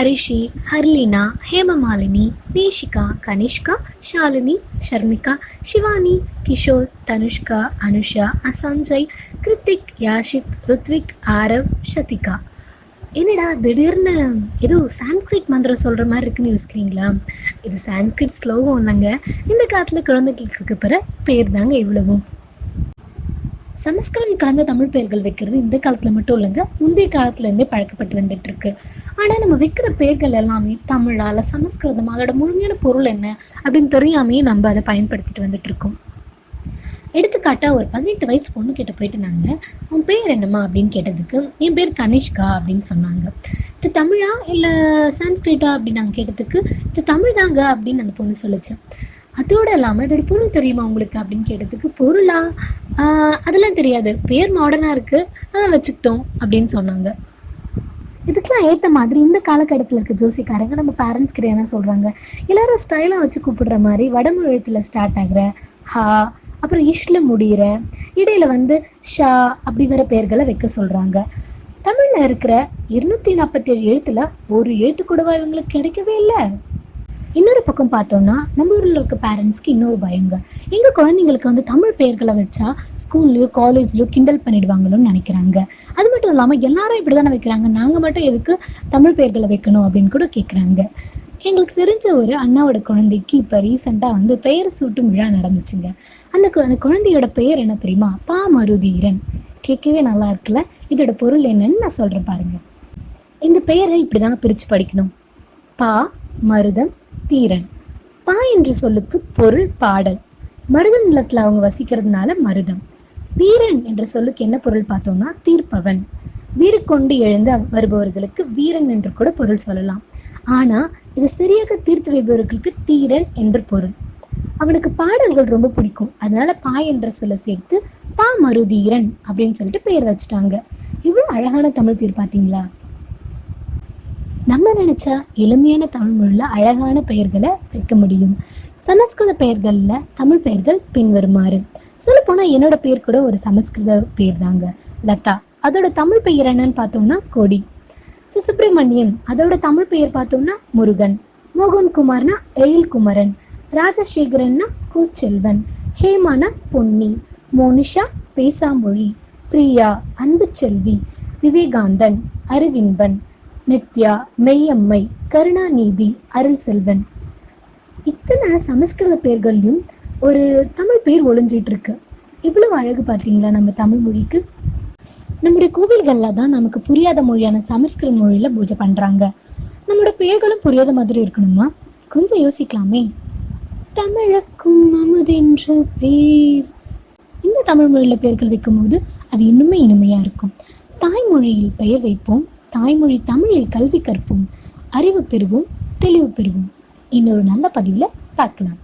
ஹரிஷி ஹர்லினா ஹேமமாலினி நேஷிகா கனிஷ்கா ஷாலினி ஷர்மிகா ஷிவானி கிஷோர் தனுஷ்கா அனுஷா அசஞ்சய் கிருத்திக் யாஷித் ருத்விக் ஆரவ் ஷதிகா. என்னடா திடீர்னு ஏதோ சான்ஸ்கிரிட் மந்திரம் சொல்கிற மாதிரி இருக்குன்னு யோசிக்கிறீங்களா இது சான்ஸ்கிரிட் ஸ்லோகம் இல்லைங்க. இந்த காலத்தில் குழந்தைகளுக்கு பிற பேர் தாங்க இவ்வளவும். சமஸ்கிருதம் கலந்த தமிழ் பெயர்கள் வைக்கிறது இந்த காலத்தில் மட்டும் இல்லைங்க முந்தைய காலத்துலேருந்தே பழக்கப்பட்டு வந்துட்டு இருக்கு ஆனால் நம்ம வைக்கிற பெயர்கள் எல்லாமே தமிழால் சமஸ்கிருதம் அதோட முழுமையான பொருள் என்ன அப்படின்னு தெரியாமையே நம்ம அதை பயன்படுத்திட்டு வந்துட்டு இருக்கோம் எடுத்துக்காட்டாக ஒரு பதினெட்டு வயசு பொண்ணு கிட்ட போயிட்டு நாங்கள் உன் பேர் என்னம்மா? அப்படின்னு கேட்டதுக்கு என் பேர் கனிஷ்கா அப்படின்னு சொன்னாங்க. இது தமிழா? இல்லை சான்ஸ்கிரிட்டா? அப்படின்னு நாங்கள் கேட்டதுக்கு இது தமிழ் தாங்க அப்படின்னு அந்த பொண்ணு சொல்லுச்சு. அதோடு இல்லாமல் இதோட பொருள் தெரியுமா உங்களுக்கு அப்படின்னு கேட்டதுக்கு பொருளா? அதெல்லாம் தெரியாது. பேர் மாடர்னாக இருக்குது அதை வச்சுக்கிட்டோம் அப்படின்னு சொன்னாங்க. இதுக்கெல்லாம் ஏற்ற மாதிரி இந்த காலகட்டத்தில் இருக்க ஜோசிக்காரங்க நம்ம பேரண்ட்ஸ் கிட்ட என்ன சொல்கிறாங்க எல்லாரும் ஸ்டைலாக வச்சு கூப்பிடுற மாதிரி வடமொழி எழுத்தில் ஸ்டார்ட் ஆகிற ஹா அப்புறம் இஷ்ல முடிகிற இடையில வந்து ஷா அப்படிங்கிற பெயர்களை வைக்க சொல்கிறாங்க தமிழில் இருக்கிற இருநூற்றி நாற்பத்தி ஏழு எழுத்துல ஒரு எழுத்து கூடவா இவங்களுக்கு கிடைக்கவே இல்லை? இன்னொரு பக்கம் பார்த்தோம்னா நம்ம ஊரில் இருக்க பேரண்ட்ஸ்க்கு இன்னொரு பயங்க. எங்கள் குழந்தைங்களுக்கு வந்து தமிழ் பெயர்களை வச்சா ஸ்கூல்லையோ காலேஜ்லையோ கிண்டல் பண்ணிடுவாங்களோன்னு நினைக்கிறாங்க. அது மட்டும் இல்லாமல் எல்லாரும் இப்படி தானே வைக்கிறாங்க. நாங்கள் மட்டும் எதுக்கு தமிழ் பெயர்களை வைக்கணும் அப்படின்னு கூட கேட்குறாங்க எங்களுக்கு தெரிஞ்ச ஒரு அண்ணாவோட குழந்தைக்கு இப்போ ரீசெண்டாக வந்து பெயர் சூட்டும் விழா நடந்துச்சுங்க. அந்த கு- அந்த குழந்தையோட பெயர் என்ன தெரியுமா? பா மருதீரன். கேட்கவே நல்லா இருக்குல்ல? இதோட பொருள் என்னன்னு நான் சொல்கிறேன் பாருங்க. இந்த பெயரை இப்படி தாங்க பிரித்து படிக்கணும். பா மருதம் தீரன். பா என்ற சொல்லுக்கு பொருள் பாடல். மருதம் நிலத்தில் அவங்க வசிக்கிறதுனால மருதம். வீரன் என்ற சொல்லுக்கு என்ன பொருள் பார்த்தோம்னா தீர்ப்பவன். வீறு கொண்டு எழுந்து வருபவர்களுக்கு வீரன் என்று கூட பொருள் சொல்லலாம். ஆனால் இது சரியாக தீர்த்து வைப்பவர்களுக்கு தீரன் என்று பொருள். அவனுக்கு பாடல்கள் ரொம்ப பிடிக்கும். அதனால பா என்ற சொல்ல சேர்த்து பா மருதீரன் அப்படின்னு சொல்லிட்டு பெயர் வச்சுட்டாங்க. இவ்வளோ அழகான தமிழ் பேர் பார்த்தீங்களா? நம்ம நினைச்சா எளிமையான தமிழ் மொழியில் அழகான பெயர்களை வைக்க முடியும். சமஸ்கிருத பெயர்களில் தமிழ் பெயர்கள் பின்வருமாறு. சொல்லப்போனால் என்னோட பேர் கூட ஒரு சமஸ்கிருத பேர் தாங்க லதா. அதோட தமிழ் பெயர் என்னன்னு பார்த்தோம்னா கொடி. ஸோ சுப்பிரமணியம் அதோட தமிழ் பெயர் பார்த்தோம்னா முருகன். மோகன் குமார்னா எழில் குமரன் ராஜசேகரன்னா கூச்செல்வன் ஹேமானா பொன்னி. மோனிஷா பேசாமொழி. பிரியா அன்பு செல்வி விவேகாந்தன். அறிவின்பன். நித்யா மெய்யம்மை கருணாநிதி அருள் செல்வன் இத்தனை சமஸ்கிருத பேர்கள்லையும் ஒரு தமிழ் பேர் ஒளிஞ்சிட்டு இருக்கு இவ்வளவு அழகு பார்த்தீங்களா நம்ம தமிழ் மொழிக்கு? நம்முடைய கோவில்களில் தான் நமக்கு புரியாத மொழியான சமஸ்கிருத மொழியில் பூஜை பண்ணுறாங்க நம்மளோட பெயர்களும் புரியாத மாதிரி இருக்கணுமா? கொஞ்சம் யோசிக்கலாமே. தமிழக்கும் அமுதென்ற பேர். இந்த தமிழ் மொழியில் பெயர்கள் வைக்கும்போது அது இன்னுமே இனிமையாக இருக்கும். தாய்மொழியில் பெயர் வைப்போம். தாய்மொழி தமிழில் கல்வி கற்போம் அறிவு பெறுவோம் தெளிவு பெறுவோம். இன்னொரு நல்ல பதிவில் பார்க்கலாம்.